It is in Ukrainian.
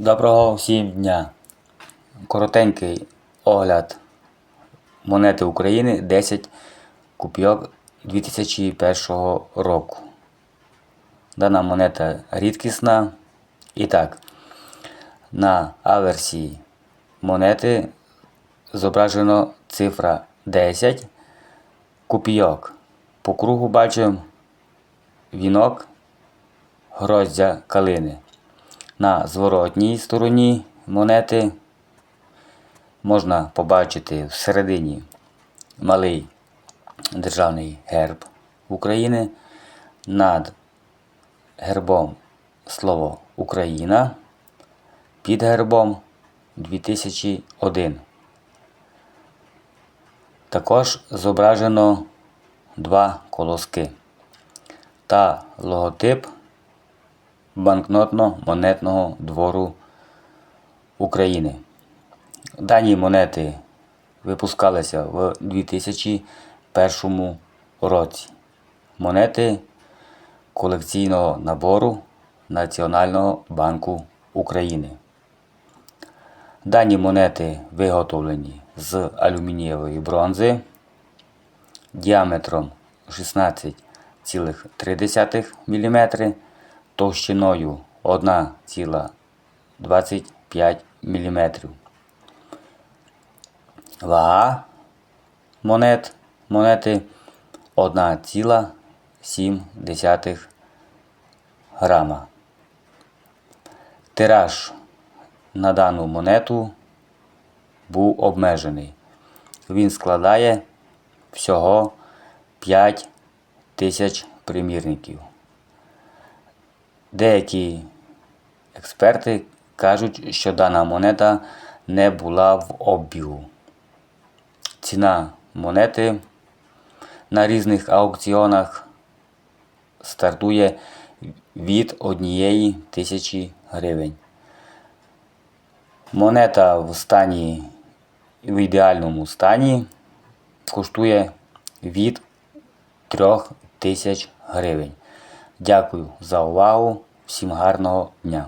Доброго всім дня! Коротенький огляд монети України 10 копійок 2001 року. Дана монета рідкісна. І так, на аверсі монети зображено цифра 10 копійок. По кругу бачимо вінок гроздя калини. На зворотній стороні монети можна побачити всередині малий державний герб України. Над гербом слово Україна. Під гербом 2001. Також зображено два колоски та логотип банкнотно-монетного двору України. Дані монети випускалися в 2001 році. Монети колекційного набору Національного банку України. Дані монети виготовлені з алюмінієвої бронзи діаметром 16,3 мм, товщиною 1,25 мм. Вага монет, монети 1,7 грама. Тираж на дану монету був обмежений. Він складає всього 5 тисяч примірників. Деякі експерти кажуть, що дана монета не була в обігу. Ціна монети на різних аукціонах стартує від однієї тисячі гривень. Монета в стані в ідеальному стані коштує від 3 тисяч гривень. Дякую за увагу. Всім гарного дня!